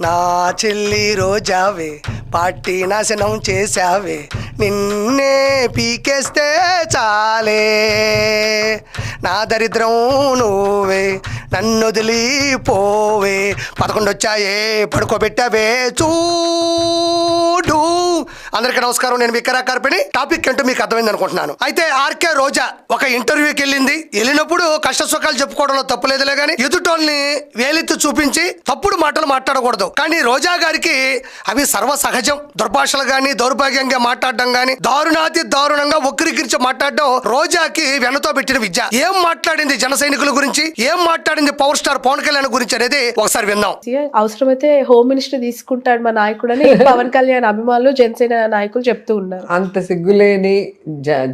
నా చెల్లి రోజావే పార్టీ నాశనం చేశావే నిన్నే పీకేస్తే చాలే. నా దరిద్రం నువ్వే నన్ను వదిలిపోవే. పదకొండు వచ్చాయే పడుకోబెట్టావే చూడు. అందరికీ నమస్కారం. నేను వికరా కార్పిని టాపిక్ ఏంటో మీకు అర్థమైంది అనుకుంటున్నాను. అయితే ఆర్కే రోజా ఒక ఇంటర్వ్యూకి వెళ్ళింది. వెళ్ళినప్పుడు కష్ట సుఖాలు చెప్పుకోవడంలో తప్పులేదులే కానీ ఎదుటోల్ని వేలెత్తి చూపించి తప్పుడు మాటలు మాట్లాడకూడదు. కానీ రోజా గారికి అవి సర్వ సహజం దుర్భాషలు గాని దౌర్భాగ్యంగా మాట్లాడడం గాని దారుణాతి దారుణంగా ఒక్కిరికిరిచి మాట్లాడడం రోజాకి వెనతో పెట్టిన విద్య. ఏం మాట్లాడింది జన సైనికుల గురించి? ఏం మాట్లాడింది పవర్ స్టార్ పవన్ కళ్యాణ్ గురించి అనేది ఒకసారి విందాం. అవసరమైతే హోమ్ మినిస్టర్ తీసుకుంటాడు మా నాయకుడు అని పవన్ కళ్యాణ్ అభిమానులు జనసేన నాయకులు చెప్తూ ఉన్నారు. అంత సిగ్గులేని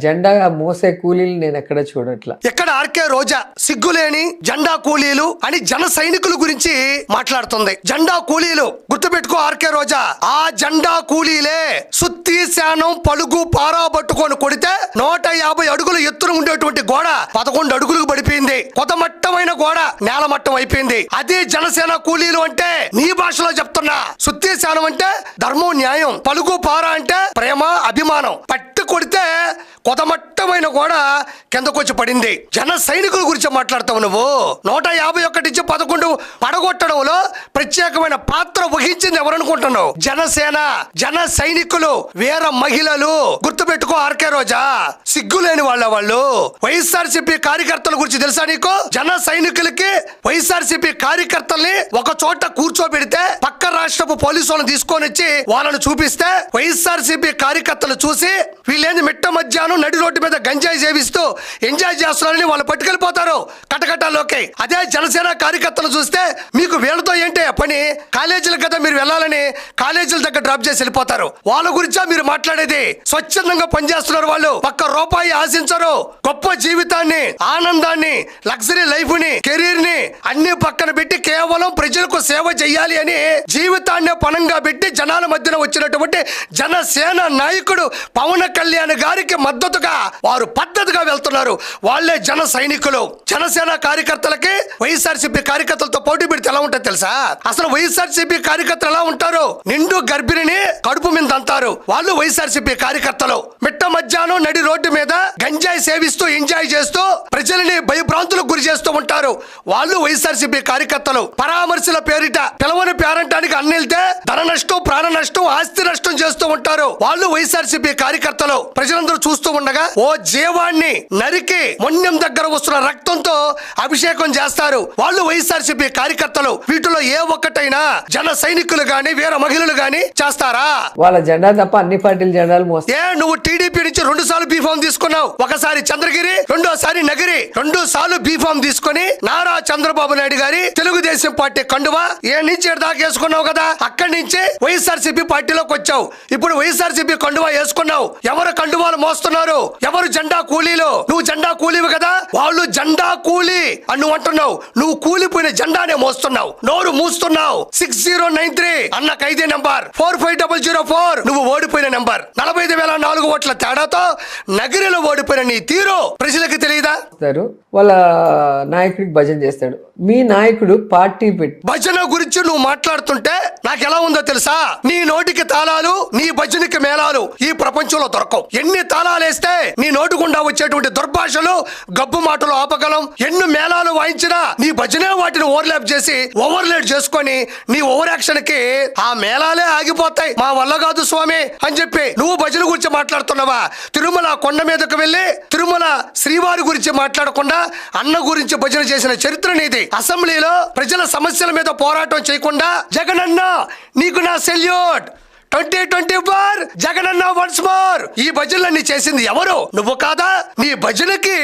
జెండా మోసే కూలీలు నేను ఎక్కడ చూడట్లా. ఇక్కడ ఆర్కే రోజా సిగ్గులేని జెండా కూలీలు అని జన సైనికుల గురించి మాట్లాడుతుంది. జెండా కూలీలు గుర్తుపెట్టుకో ఆర్కే రోజా ఆ జెండా కూలీలే సుత్తి శానం పలుగు పారా పట్టుకొని కొడితే నూట యాభై అడుగులు ఎత్తున ఉండేటువంటి గోడ పదకొండు అడుగులకు పడిపోయింది. కొత్త మట్టమైన గోడ నేల మట్టం అయిపోయింది. అదే జనసేన కూలీలు అంటే నీ భాషలో చెప్తున్నా. సుత్తి శానం అంటే ధర్మం న్యాయం పలుగు పారా అంటే ప్రేమ అభిమానం. పట్టు కొడితే కొదమట్టు మొత్తమైన గోడ కిందకొచ్చి పడింది. జన సైనికుల గురించి మాట్లాడతావు నువ్వు. నూట యాభై ఒకటి నుంచి పదకొండు పడగొట్టడంలో ప్రత్యేకమైన పాత్ర వహించింది ఎవరనుకుంటున్నావు? జనసేన జన సైనికులు వీర మహిళలు. గుర్తుపెట్టుకో ఆర్కే రోజా. సిగ్గులేని వాళ్ళ వాళ్ళు. వైఎస్ఆర్సీపీ కార్యకర్తల గురించి తెలుసా నీకు? జన సైనికులకి వైఎస్ఆర్సీపీ కార్యకర్తల్ని ఒక చోట కూర్చోబెడితే పక్క రాష్ట్రపు పోలీసు వాళ్ళని తీసుకొని వచ్చి వాళ్ళని చూపిస్తే వైఎస్ఆర్సీపీ కార్యకర్తలు చూసి వీళ్ళేంది మిట్ట మధ్యాహ్నం నడి రోడ్డు మీద గంజాయి సేవిస్తూ ఎంజాయ్ చేస్తున్నారని వాళ్ళు పట్టుకెళ్ళిపోతారు. కటకటాల్లోకి. అదే జనసేన కార్యకర్తలు చూస్తే మీకు వీళ్ళతో ఏంటి పని? కాలేజీలకు కదా మీరు వెళ్ళాలని కాలేజీల దగ్గర డ్రాప్ చేసి వెళ్ళిపోతారు. వాళ్ళ గురించా మీరు మాట్లాడేది? స్వచ్ఛందంగా పనిచేస్తున్నారు వాళ్ళు. ఒక్క రూపాయి ఆశించరు. గొప్ప జీవితాన్ని ఆనందాన్ని లగ్జరీ లైఫ్ని కెరీర్ని అన్ని పక్కన పెట్టి కేవలం ప్రజలకు సేవ చేయాలి అని జీవితాన్ని పణంగా పెట్టి జనాల మధ్యన వచ్చినటువంటి జనసేన నాయకుడు పవన్ కళ్యాణ్ గారికి మద్దతుగా వారు పద్ధతిగా వెళ్తున్నారు. వాళ్ళే జన సైనికులు. జనసేన కార్యకర్తలకి వైఎస్ఆర్సీపీ కార్యకర్తలతో పోటీ పెడితే ఎలా ఉంటుంది తెలుసా? అసలు వైఎస్ఆర్సీపీ కార్యకర్తలు ఎలా ఉంటారు? నిండు గర్భిణిని కడుపు మీద అంటారు వాళ్ళు వైఎస్ఆర్సీపీ కార్యకర్తలు. మిట్ట మధ్యాహ్నం నడి రోడ్డు మీద గంజాయి సేవిస్తూ ఎంజాయ్ చేస్తూ ప్రజల్ని భయభ్రాంతులకు గురి చేస్తూ ఉంటారు. వాళ్ళు వైఎస్ఆర్సీపీ కార్యకర్తలు. పరామర్శల పేరిట పిలవని పేరంటానికి అన్నెళ్తే ధన నష్టం ప్రాణ నష్టం ఆస్తి నష్టం చేస్తూ ఉంటారు. వాళ్ళు వైఎస్ఆర్సీపీ కార్యకర్తలు. ప్రజలందరూ చూస్తూ ఉండగా ఓ జీవాన్ని నరికి మొండెం దగ్గర వస్తున్న రక్తంతో అభిషేకం చేస్తారు. వాళ్ళు వైఎస్ఆర్సీపీ కార్యకర్తలు. వీటిలో ఏ ఒక్కటైనా జన సైనికులు గాని వీర మహిళలు గాని చేస్తారా? వాళ్ళ జెండా తప్ప అన్ని పార్టీల జెండాలు ఏ నువ్వు టీడీపీ నుంచి రెండు సార్లు బీఫామ్ తీసుకున్నావు. ఒకసారి చంద్రగిరి రెండోసారి నగిరి. రెండు సార్లు బీఫామ్ తీసుకొని నారా చంద్రబాబు నాయుడు గారి తెలుగుదేశం పార్టీ కండువా ఏ నుంచి ఈడ దాకా వేసుకున్నావు కదా? అక్కడి నుంచి వైఎస్ఆర్సీపీ పార్టీలోకి వచ్చావు. ఇప్పుడు వైఎస్ఆర్సీపీ కండువా వేసుకున్నావు. ఎవరు కండువాలు మోస్తున్నారు? ఎవరు జెండా కూలీలో? నువ్వు జెండా కూలీవి కదా? వాళ్ళు జెండా కూలీ అని నువ్వు అంటున్నావు. నువ్వు కూలిపోయిన జెండానే మోస్తున్నావు. నోరు మూస్తున్నావు. సిక్స్ జీరో నైన్ త్రీ అన్న ఖైదీ number. Four five double zero four. నువ్వు ఓడిపోయిన నంబర్. నలభై ఐదు వేల నాలుగు ఓట్ల తేడాతో నగరిలో ఓడిపోయిన నీ తీరు ప్రజలకు తెలియదా? వాళ్ళ నాయకుడికి భజన చేస్తాడు. మీ నాయకుడు పార్టీ పెట్టి భజన గురించి నువ్వు మాట్లాడుతుంటే నాకు ఎలా ఉందో తెలుసా? నీ నోటికి తాళాలు నీ భజనకి మేళాలు ఈ ప్రపంచంలో దొరకవు. ఎన్ని తాళాలు వేస్తే నీ నోటి గుండా వచ్చేటువంటి దుర్భాషలు గబ్బు మాటలు ఆపగలం ఎన్ని మేళాలు వాయించినా నీ భజనే వాటిని ఓవర్లాప్ చేసి ఓవర్లేట్ చేసుకొని నీ ఓవర్ యాక్షన్కి ఆ మేళాలే ఆగిపోతాయి. మా వల్ల కాదు స్వామి అని చెప్పి నువ్వు భజన గురించి మాట్లాడుతున్నావా? తిరుమల కొండ మీదకు వెళ్ళి తిరుమల శ్రీవారి గురించి మాట్లాడకుండా అన్న గురించి భజన చేసిన చరిత్ర నీది. అసెంబ్లీలో ప్రజల సమస్యల మీద పోరాటం చేయకుండా జగనన్న నీకు నా salute. Twenty twenty four Jaganna once more. ఈ భజనలన్నీ చేసింది ఎవరు? నువ్వు కాదా? నీ భజనకి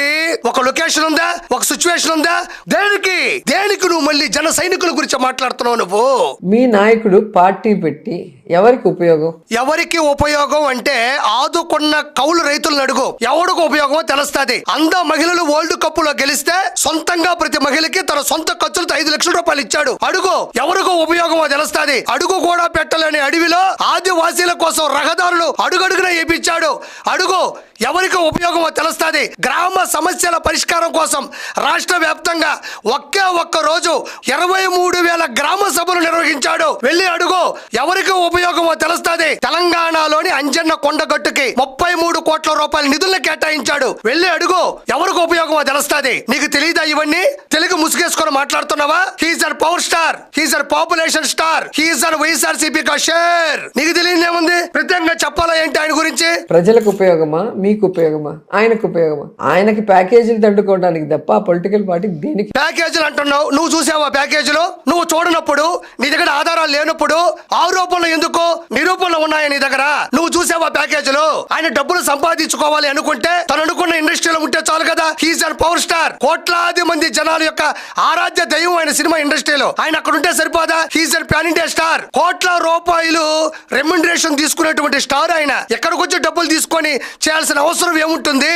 ఒక లొకేషన్ ఉందా? ఒక సిచ్యువేషన్ ఉందా? దేనికి? దేనికి నువ్వు మళ్ళీ జన సైనికుల గురించి మాట్లాడుతున్నావు నువ్వు? మీ నాయకుడు పార్టీ పెట్టి ఎవరికి ఉపయోగం? ఎవరికి ఉపయోగం అంటే ఆదుకున్న కౌలు రైతులను అడుగు. ఎవరికి ఉపయోగమో తెలుస్తుంది. అంద మహిళలు వరల్డ్ కప్లో గెలిస్తే సొంతంగా ప్రతి మహిళకి తన సొంత ఖర్చులతో ఐదు లక్షల రూపాయలు ఇచ్చాడు. అడుగు. ఎవరికి ఉపయోగమో తెలుస్తుంది. అడుగు కూడా పెట్టలేని అడవిలో ఆదివాసీల కోసం రహదారులు అడుగడుగున వేపించాడు. అడుగు. ఎవరికి ఉపయోగమో తెలుస్తుంది. గ్రామ సమస్యల పరిష్కారం కోసం రాష్ట్ర వ్యాప్తంగా ఒకే ఒక్క రోజు ఇరవై మూడు వేల గ్రామ సభలు నిర్వహించాడు. వెళ్ళి అడుగు ఎవరికి ఉపయోగమో తెలుస్తుంది. తెలంగాణలోని అంజన్న కొండగట్టుకి ముప్పై మూడు కోట్ల రూపాయల నిధులను కేటాయించాడు. వెళ్ళి అడుగు ఎవరికి ఉపయోగమో తెలుస్తుంది. నీకు తెలియదా ఇవన్నీ? తెలుగు ముసుగేసుకొని మాట్లాడుతున్నావా? He's an power star he's an population star he's an YSRCP share నీకు తెలియదేముంది ప్రత్యేకంగా చెప్పాలా ఏంటి ఆయన గురించి? ప్రజలకు ఉపయోగమా? మీకు ఉపయోగమా? ఆయనకు ఉపయోగమా? ఆయనకి ప్యాకేజీలు తట్టుకోవడానికి తప్ప పొలిటికల్ పార్టీ దీనికి ప్యాకేజీలు అంటున్నావు. నువ్వు చూసావా ప్యాకేజీలు? నువ్వు చూడనప్పుడు నీ దగ్గర ఆధారాలు లేనప్పుడు ఆరోపణలు ఎందుకు? నిరూపణలు ఉన్నాయా నీ దగ్గర? నువ్వు చూసావా ప్యాకేజీలు? ఆయన డబ్బులు సంపాదించుకోవాలి అనుకుంటే తను అనుకున్న ఇండస్ట్రీలో ఉంటే చాలు కదా. హీస్ అండ్ పవర్ స్టార్ కోట్లాది మంది జనాల యొక్క ఆరాధ్య దైవం ఆయన సినిమా ఇండస్ట్రీలో. ఆయన అక్కడ ఉంటే సరిపోదా? He's and pan India star కోట్ల రూపాయలు రెమ్యునరేషన్ తీసుకునేటువంటి స్టార్ ఆయన. ఎక్కడికి వచ్చి డబ్బులు తీసుకొని చేయాల్సిన అవసరం ఏముంటుంది?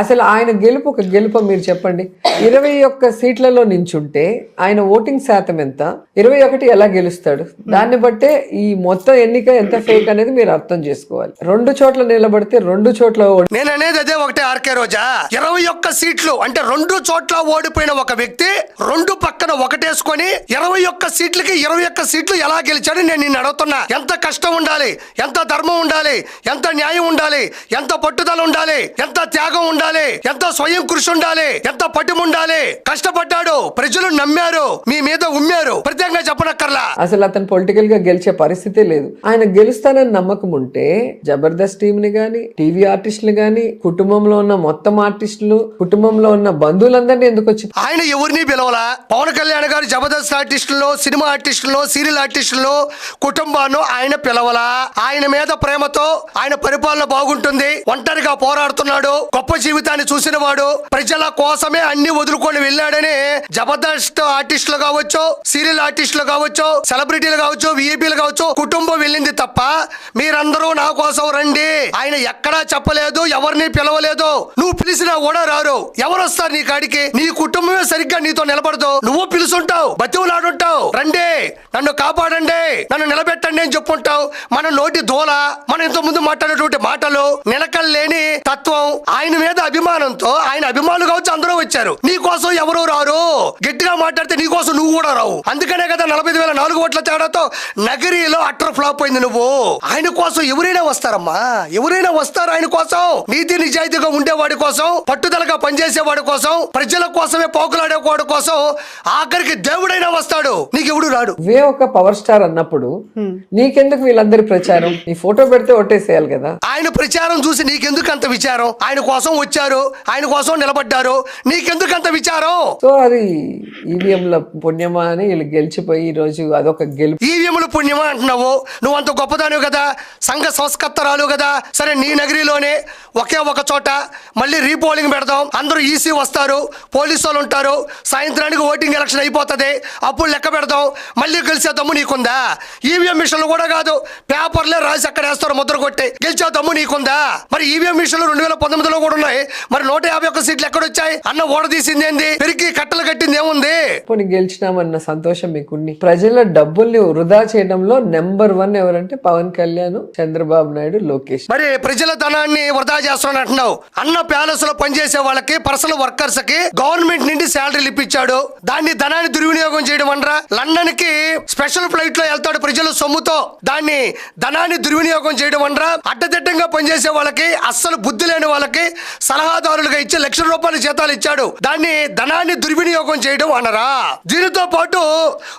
అసలు ఆయన గెలుపు ఒక గెలుపు మీరు చెప్పండి. ఇరవై ఒక్క సీట్లలో నించుంటే ఆయన ఓటింగ్ శాతం ఎంత? ఇరవై ఒకటి ఎలా గెలుస్తాడు? దాన్ని బట్టే ఈ మొత్తం ఎన్నిక ఎంత ఫేక్ అనేది మీరు అర్థం చేసుకోవాలి. రెండు చోట్ల నిలబడితే రెండు చోట్ల నేను అనేది అదే ఒకటే ఆర్కే రోజా. ఇరవై ఒక్క సీట్లు అంటే రెండు చోట్ల ఓడిపోయిన ఒక వ్యక్తి రెండు పక్కన ఒకటేసుకొని ఇరవై ఒక్క సీట్లకి ఇరవై ఒక్క సీట్లు ఎలా గెలిచాడు నేను నిన్ను అడుగుతున్నా. ఎంత కష్టం ఉండాలి? ఎంత ధర్మం ఉండాలి? ఎంత న్యాయం ఉండాలి? ఎంత పట్టుదల ఉండాలి. ఎంత త్యాగం ఉండాలి. ఎంత స్వయం కృషి ఉండాలి. ఎంత పట్టుము ఉండాలి. కష్టపడ్డాడు. ప్రజలు నమ్మారు. మీ మీద ఉమ్మారు. ప్రత్యేకంగా చెప్పనక్కర్లా. అసలు అతను పొలిటికల్గా గెలిచే పరిస్థితే లేదు. ఆయన గెలుస్తానని నమ్మకం ఉంటే జబర్దస్త్ టీం ని గాని టీవీ ఆర్టిస్టులు గాని కుటుంబంలో ఉన్న మొత్తం ఆర్టిస్టులు కుటుంబంలో ఉన్న బంధువులందరినీ ఎందుకు వచ్చి ఆయన ఎవరిని పిలవలా? పవన్ కళ్యాణ్ గారు జబర్దస్త్ ఆర్టిస్టుల్లో సినిమా ఆర్టిస్టుల్లో సీరియల్ ఆర్టిస్టుల్లో కుటుంబాన్ని ఆయన పిలవలా? ఆయన మీద ప్రేమతో ఆయన పరిపాలన బాగుంటుంది. గా పోరాడుతున్నాడు గొప్ప జీవితాన్ని చూసిన వాడు ప్రజల కోసమే అన్ని వదులుకొని వెళ్ళాడని జబర్దస్త్ ఆర్టిస్టులు కావచ్చు సీరియల్ ఆర్టిస్టులు కావచ్చు సెలబ్రిటీలు కావచ్చు విఐపీలు కావచ్చు కుటుంబం వెళ్ళింది తప్ప మీరందరూ నా కోసం రండి. ఆయన ఎక్కడా చెప్పలేదు ఎవరిని పిలవలేదు. నువ్వు పిలిచినా కూడా రారు. ఎవరు వస్తారు నీ కాడికి? నీ కుటుంబమే సరిగ్గా నీతో నిలబడదు. నువ్వు పిలుచుంటావు బతివులాడుంటావు రండి నన్ను కాపాడండి నన్ను నిలబెట్టండి అని చెప్పుంటావు. మన నోటి దూల మనం ఇంతకుముందు ముందు మాట్లాడేటువంటి మాటలు నిలకలు లేని తత్వం. ఆయన మీద అభిమానంతో ఆయన అభిమానులు కావచ్చు అందరూ వచ్చారు. నీ కోసం ఎవరు రారు. గట్టిగా మాట్లాడితే నీ కోసం నువ్వు కూడా రావు. అందుకనే కదా నలభై వేల నాలుగు ఓట్ల తేడాతో నగరిలో అట్టర్ ఫ్లాప్ అయింది నువ్వు. ఆయన కోసం ఎవరైనా వస్తారమ్మా. ఎవరైనా వస్తారు ఆయన కోసం. నీతి నిజాయితీగా ఉండేవాడి కోసం పట్టుదలగా పనిచేసేవాడి కోసం ప్రజల కోసమే పోకులాడేవాడి కోసం ఆఖరికి దేవుడైనా వస్తాడు. నీకెవడు రాడు. వే ఒక పవర్ స్టార్ అన్నప్పుడు నీకెందుకు వీళ్ళందరి ప్రచారం? నీ ఫోటో పెడితే ఒట్టేసేయాలి కదా. ఆయన ప్రచారం చూసి నీకెందుకు అంత విచారం? ఆయన కోసం వచ్చారు ఆయన కోసం నిలబడ్డారు. నీకెందుకు అంత విచారం? సో అది ఈవీఎంల పుణ్యమా అని వీళ్ళు గెలిచిపోయి ఈ రోజు అదొక గెలుపు. ఈవీఎంలు పుణ్యమా అంటున్నావు? నువ్వు అంత గొప్పదాను కదా సంఘ సంస్కర్తరాలు కదా. సరే నీ నగరిలోనే ఒకే ఒక చోట మళ్ళీ రీపోలింగ్ పెడదాం. అందరూ ఈసీ వస్తారు పోలీసు వాళ్ళు ఉంటారు. సాయంత్రానికి ఓటింగ్ ఎలక్షన్ అయిపోతుంది. అప్పుడు లెక్క పెడదాం. మళ్ళీ గెలిచే దమ్ము నీకుందా? ఈవీఎం మిషన్లు కూడా కాదు. పేపర్లే రాసి అక్కడ వేస్తారు ముద్ర కొట్టి. గెలిచే దమ్ము నీకుందా? మరి ఈవీఎం మిషన్లు రెండు వేల పంతొమ్మిదిలో కూడా ఉన్నాయి. మరి నూట యాభై ఒక్క సీట్లు ఎక్కడొచ్చాయి? అన్న ఓడ తీసింది ఏంది? పెరిగి కట్టలు కట్టింది ఏముంది? పోనీ గెలిచినామన్న సంతోషం మీకుంది ప్రజల డబ్బుల్ని వృధా చేయడంలో నెంబర్ వన్ ఎవరంటే పవన్ కళ్యాణ్ చంద్రబాబు నాయుడు లోకేష్. మరి ప్రజల ధనాన్ని వృధా చేస్తున్నాను అంటున్నావు. అన్న ప్యాలెస్లో పనిచేసే వాళ్ళకి పర్సనల్ వర్కర్స్కి గవర్నమెంట్ నుండి శాలరీలు ఇప్పించాడు. దాన్ని ధనాన్ని దుర్వినియోగం చేయడం అనరా? లండన్కి స్పెషల్ ఫ్లైట్లో వెళ్తాడు ప్రజల సొమ్ముతో. దాన్ని ధనాన్ని దుర్వినియోగం చేయడం అనరా? అడ్డదిడ్డంగా పనిచేసే వాళ్ళకి అస్సలు బుద్ధి లేని వాళ్ళకి సలహాదారులుగా ఇచ్చి లక్షల రూపాయల జీతాలు ఇచ్చాడు. దాన్ని ధనాన్ని దుర్వినియోగం చేయడం అనరా. దీనితో పాటు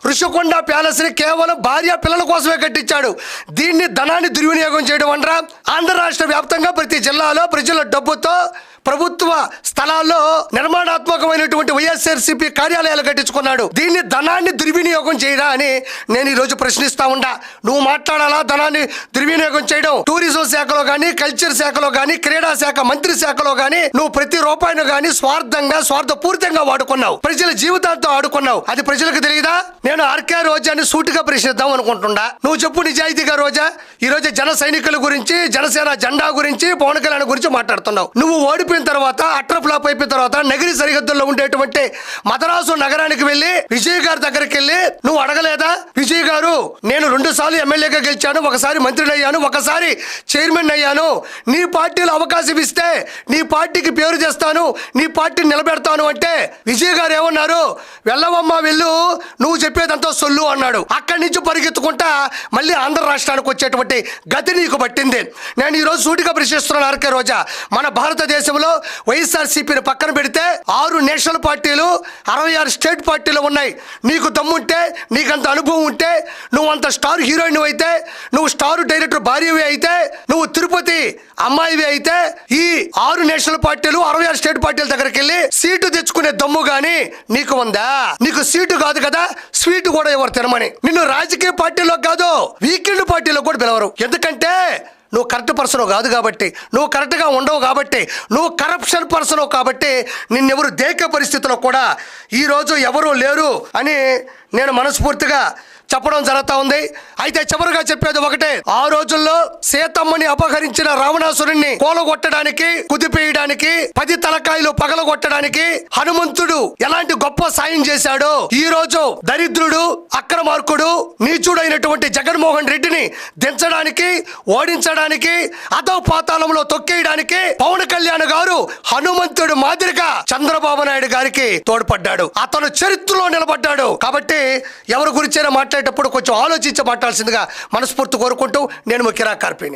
ఋషికొండ ప్యాలెస్ని కేవలం భార్య పిల్లల కోసమే కట్టించాడు. దీన్ని ధనాన్ని దుర్వినియోగం చేయడం అనరా. ఆంధ్ర రాష్ట్ర వ్యాప్తంగా ప్రతి జిల్లాలో ప్రజల డబ్బుతో ప్రభుత్వ స్థలాల్లో నిర్మాణాత్మకమైనటువంటి వైఎస్ఆర్సీపీ కార్యాలయాలు కట్టించుకున్నాడు. దీన్ని ధనాన్ని దుర్వినియోగం చేయరా అని నేను ఈ రోజు ప్రశ్నిస్తా ఉండా. నువ్వు మాట్లాడాలా? ధనాన్ని దుర్వినియోగం చేయడం. టూరిజం శాఖలో గానీ కల్చర్ శాఖలో గానీ క్రీడా శాఖ మంత్రి శాఖలో గానీ నువ్వు ప్రతి రూపాయిను కానీ స్వార్థంగా స్వార్థపూరితంగా వాడుకున్నావు. ప్రజల జీవితాలతో ఆడుకున్నావు. అది ప్రజలకు తెలియదా నేను ఆర్కే రోజాని సూటిగా ప్రశ్నిద్దాం అనుకుంటున్నా నువ్వు చెప్పు నిజాయితీగా రోజా. ఈరోజు జన సైనికుల గురించి జనసేన జెండా గురించి పవన్ కళ్యాణ్ గురించి మాట్లాడుతున్నావు. నువ్వు ఓడిపోయిన తర్వాత అట్ర ఫ్లాప్ అయిపోయిన తర్వాత నగిరి సరిహద్దుల్లో ఉండేటువంటి మదరాసు నగరానికి వెళ్ళి విజయ్ గారి దగ్గరికి వెళ్ళి నువ్వు అడగలేదా? విజయ్ గారు నేను రెండు సార్లు ఎమ్మెల్యేగా గెలిచాను ఒకసారి మంత్రిని అయ్యాను ఒకసారి చైర్మన్ అయ్యాను. నీ పార్టీలో అవకాశం ఇస్తే నీ పార్టీకి పేరు చేస్తాను నీ పార్టీని నిలబెడతాను అంటే విజయ్ గారు ఏమన్నారు? వెళ్ళవమ్మా వెళ్ళు నువ్వు చెప్పేదంతా సొల్లు అన్నాడు. అక్కడి నుంచి పరిగెత్తుకుంటా మళ్ళీ ఆంధ్ర రాష్ట్రానికి వచ్చేటువంటి గతి నీకు పట్టింది. నేను ఈ రోజు సూటిగా ప్రశ్నిస్తున్నాను ఆర్కే రోజా. మన భారతదేశంలో వైఎస్ఆర్సీపీని పక్కన పెడితే ఆరు నేషనల్ పార్టీలు అరవై ఆరు స్టేట్ పార్టీలు ఉన్నాయి. నీకు దమ్ముంటే నీకంత అనుభవం ఉంటే నువ్వు అంత స్టార్ హీరోయిన్ అయితే నువ్వు స్టార్ డైరెక్టర్ భార్యవి అయితే నువ్వు తిరుపతి అమ్మాయివి అయితే ఈ ఆరు నేషనల్ పార్టీలు అరవై ఆరు స్టేట్ పార్టీల దగ్గరికి వెళ్ళి సీటు తెచ్చుకునే దమ్ము గాని నీకు ఉందా? నీకు సీటు కాదు కదా స్వీట్ కూడా ఎవరు తినమని. నిన్ను రాజకీయ పార్టీలో కాదు వీకెండ్ పార్టీలో కూడా పిలవరు. ఎందుకంటే నువ్వు కరెక్ట్ పర్సన్ కాదు కాబట్టి నువ్వు కరెక్ట్గా ఉండవు కాబట్టి నువ్వు కరప్షన్ పర్సన్ కాబట్టి నిన్నెవరు దేక పరిస్థితిలో కూడా ఈరోజు ఎవరు లేరు అని నేను మనస్ఫూర్తిగా చెప్పడం జరుగుతూ ఉంది. అయితే చివరిగా చెప్పేది ఒకటే. ఆ రోజుల్లో సీతమ్మని అపహరించిన రావణాసురుణ్ణి కూలగొట్టడానికి కుదిపేయడానికి పది తలకాయలు పగలగొట్టడానికి హనుమంతుడు ఎలాంటి గొప్ప సాయం చేశాడో ఈ రోజు దరిద్రుడు అక్రమార్కుడు నీచుడైనటువంటి జగన్మోహన్ రెడ్డిని దించడానికి ఓడించడానికి అదో పాతాళంలో తొక్కేయడానికి పవన్ కళ్యాణ్ గారు హనుమంతుడు మాదిరిగా చంద్రబాబు నాయుడు గారికి తోడ్పడ్డాడు. అతను చరిత్రలో నిలబడ్డాడు. కాబట్టి ఎవరి గురించైనా మాట్లాడేటప్పుడు కొంచెం ఆలోచించి మాట్లాడాల్సిందిగా మనస్ఫూర్తి కోరుకుంటూ నేను కిరా కార్పీని.